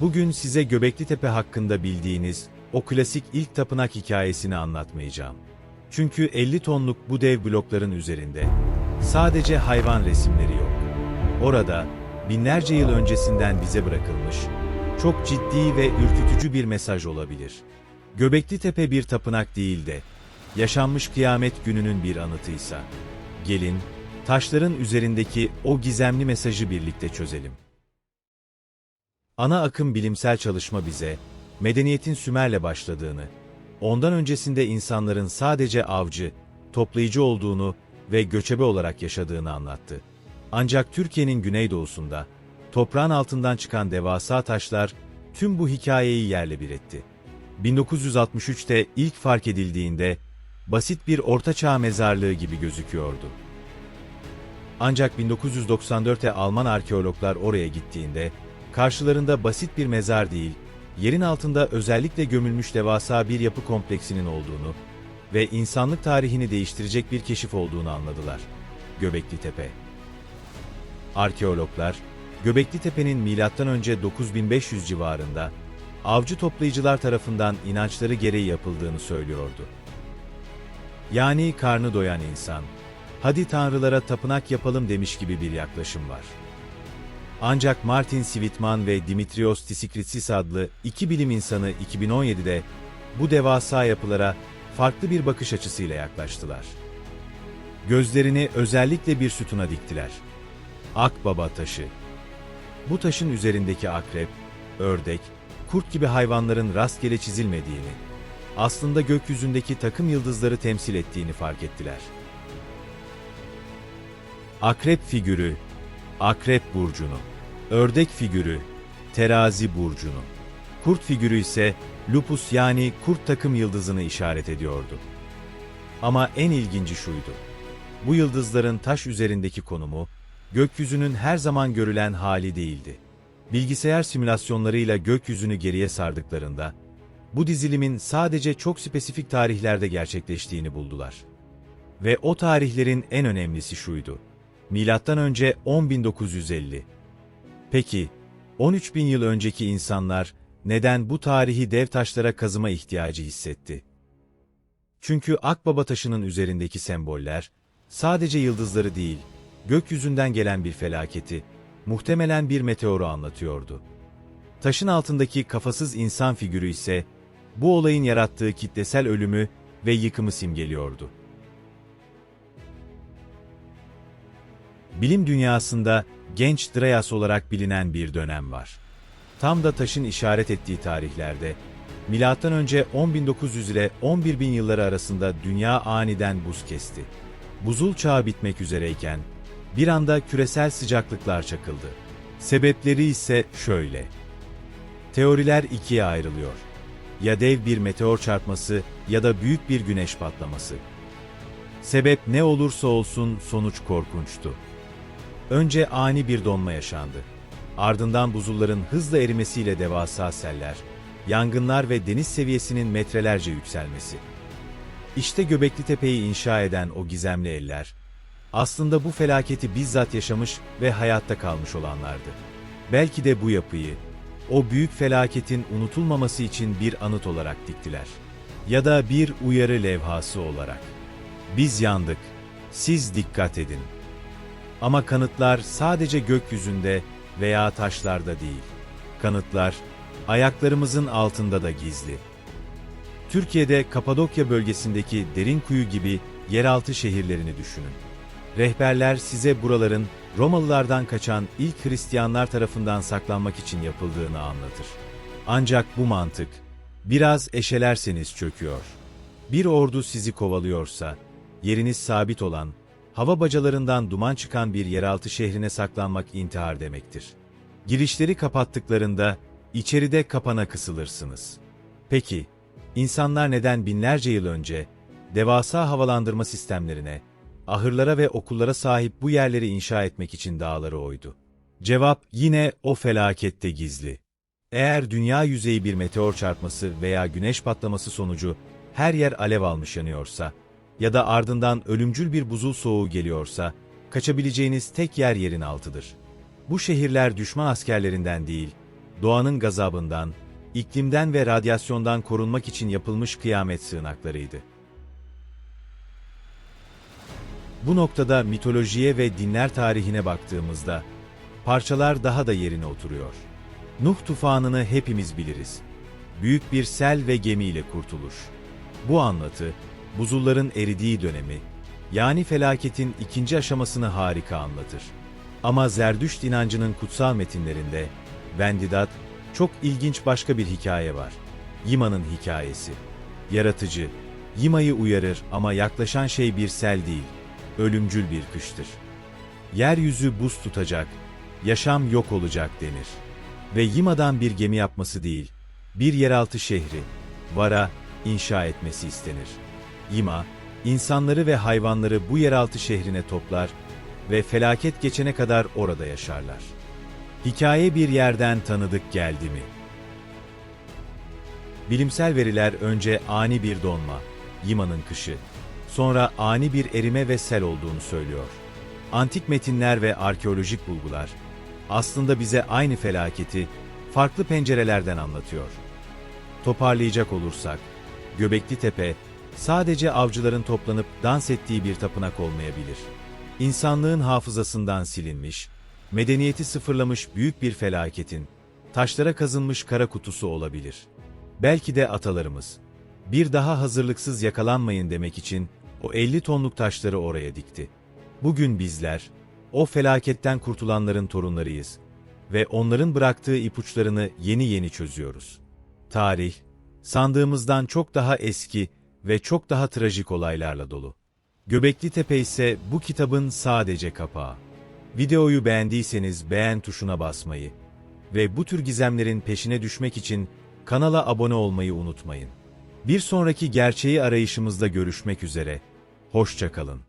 Bugün size Göbekli Tepe hakkında bildiğiniz o klasik ilk tapınak hikayesini anlatmayacağım. Çünkü 50 tonluk bu dev blokların üzerinde sadece hayvan resimleri yok. Orada binlerce yıl öncesinden bize bırakılmış çok ciddi ve ürkütücü bir mesaj olabilir. Göbekli Tepe bir tapınak değil de yaşanmış kıyamet gününün bir anıtıysa. Gelin taşların üzerindeki o gizemli mesajı birlikte çözelim. Ana akım bilimsel çalışma bize, medeniyetin Sümer'le başladığını, ondan öncesinde insanların sadece avcı, toplayıcı olduğunu ve göçebe olarak yaşadığını anlattı. Ancak Türkiye'nin güneydoğusunda, toprağın altından çıkan devasa taşlar tüm bu hikayeyi yerle bir etti. 1963'te ilk fark edildiğinde, basit bir ortaçağ mezarlığı gibi gözüküyordu. Ancak 1994'te Alman arkeologlar oraya gittiğinde, karşılarında basit bir mezar değil, yerin altında özellikle gömülmüş devasa bir yapı kompleksinin olduğunu ve insanlık tarihini değiştirecek bir keşif olduğunu anladılar. Göbekli Tepe. Arkeologlar, Göbekli Tepe'nin M.Ö. 9500 civarında avcı toplayıcılar tarafından inançları gereği yapıldığını söylüyordu. Yani karnı doyan insan, hadi tanrılara tapınak yapalım demiş gibi bir yaklaşım var. Ancak Martin Svitman ve Dimitrios Tisikritsis adlı iki bilim insanı 2017'de bu devasa yapılara farklı bir bakış açısıyla yaklaştılar. Gözlerini özellikle bir sütuna diktiler. Akbaba taşı. Bu taşın üzerindeki akrep, ördek, kurt gibi hayvanların rastgele çizilmediğini, aslında gökyüzündeki takım yıldızları temsil ettiğini fark ettiler. Akrep figürü, Akrep burcunu, ördek figürü, Terazi burcunu, kurt figürü ise Lupus yani kurt takım yıldızını işaret ediyordu. Ama en ilginci şuydu. Bu yıldızların taş üzerindeki konumu, gökyüzünün her zaman görülen hali değildi. Bilgisayar simülasyonlarıyla gökyüzünü geriye sardıklarında, bu dizilimin sadece çok spesifik tarihlerde gerçekleştiğini buldular. Ve o tarihlerin en önemlisi şuydu. Milattan önce 10.950. Peki, 13.000 yıl önceki insanlar neden bu tarihi dev taşlara kazıma ihtiyacı hissetti? Çünkü Akbaba taşının üzerindeki semboller, sadece yıldızları değil, gökyüzünden gelen bir felaketi, muhtemelen bir meteoru anlatıyordu. Taşın altındaki kafasız insan figürü ise, bu olayın yarattığı kitlesel ölümü ve yıkımı simgeliyordu. Bilim dünyasında genç Dryas olarak bilinen bir dönem var. Tam da taşın işaret ettiği tarihlerde, milattan önce 10.900 ile 11.000 yılları arasında dünya aniden buz kesti. Buzul çağı bitmek üzereyken, bir anda küresel sıcaklıklar çakıldı. Sebepleri ise şöyle. Teoriler ikiye ayrılıyor. Ya dev bir meteor çarpması ya da büyük bir güneş patlaması. Sebep ne olursa olsun sonuç korkunçtu. Önce ani bir donma yaşandı. Ardından buzulların hızla erimesiyle devasa seller, yangınlar ve deniz seviyesinin metrelerce yükselmesi. İşte Göbekli Tepe'yi inşa eden o gizemli eller, aslında bu felaketi bizzat yaşamış ve hayatta kalmış olanlardı. Belki de bu yapıyı, o büyük felaketin unutulmaması için bir anıt olarak diktiler. Ya da bir uyarı levhası olarak. Biz yandık, siz dikkat edin. Ama kanıtlar sadece gökyüzünde veya taşlarda değil. Kanıtlar, ayaklarımızın altında da gizli. Türkiye'de Kapadokya bölgesindeki derin kuyu gibi yeraltı şehirlerini düşünün. Rehberler size buraların Romalılardan kaçan ilk Hristiyanlar tarafından saklanmak için yapıldığını anlatır. Ancak bu mantık, biraz eşelerseniz çöküyor. Bir ordu sizi kovalıyorsa, yeriniz sabit olan, hava bacalarından duman çıkan bir yeraltı şehrine saklanmak intihar demektir. Girişleri kapattıklarında, içeride kapana kısılırsınız. Peki, insanlar neden binlerce yıl önce, devasa havalandırma sistemlerine, ahırlara ve okullara sahip bu yerleri inşa etmek için dağları oydu. Cevap yine o felakette gizli. Eğer dünya yüzeyi bir meteor çarpması veya güneş patlaması sonucu her yer alev almış yanıyorsa ya da ardından ölümcül bir buzul soğuğu geliyorsa, kaçabileceğiniz tek yer yerin altıdır. Bu şehirler düşman askerlerinden değil, doğanın gazabından, iklimden ve radyasyondan korunmak için yapılmış kıyamet sığınaklarıydı. Bu noktada mitolojiye ve dinler tarihine baktığımızda, parçalar daha da yerine oturuyor. Nuh tufanını hepimiz biliriz. Büyük bir sel ve gemiyle kurtuluş. Bu anlatı, buzulların eridiği dönemi, yani felaketin ikinci aşamasını harika anlatır. Ama Zerdüşt inancının kutsal metinlerinde, Vendidat, çok ilginç başka bir hikaye var. Yima'nın hikayesi. Yaratıcı, Yima'yı uyarır ama yaklaşan şey bir sel değil, ölümcül bir kıştır. Yeryüzü buz tutacak, yaşam yok olacak denir. Ve Yima'dan bir gemi yapması değil, bir yeraltı şehri, Vara, inşa etmesi istenir. Yima, insanları ve hayvanları bu yeraltı şehrine toplar ve felaket geçene kadar orada yaşarlar. Hikaye bir yerden tanıdık geldi mi? Bilimsel veriler önce ani bir donma, Yima'nın kışı, sonra ani bir erime ve sel olduğunu söylüyor. Antik metinler ve arkeolojik bulgular aslında bize aynı felaketi farklı pencerelerden anlatıyor. Toparlayacak olursak, Göbekli Tepe sadece avcıların toplanıp dans ettiği bir tapınak olmayabilir. İnsanlığın hafızasından silinmiş, medeniyeti sıfırlamış büyük bir felaketin, taşlara kazınmış kara kutusu olabilir. Belki de atalarımız, bir daha hazırlıksız yakalanmayın demek için o 50 tonluk taşları oraya dikti. Bugün bizler, o felaketten kurtulanların torunlarıyız ve onların bıraktığı ipuçlarını yeni yeni çözüyoruz. Tarih, sandığımızdan çok daha eski ve çok daha trajik olaylarla dolu. Göbekli Tepe ise bu kitabın sadece kapağı. Videoyu beğendiyseniz beğen tuşuna basmayı ve bu tür gizemlerin peşine düşmek için kanala abone olmayı unutmayın. Bir sonraki gerçeği arayışımızda görüşmek üzere, hoşça kalın.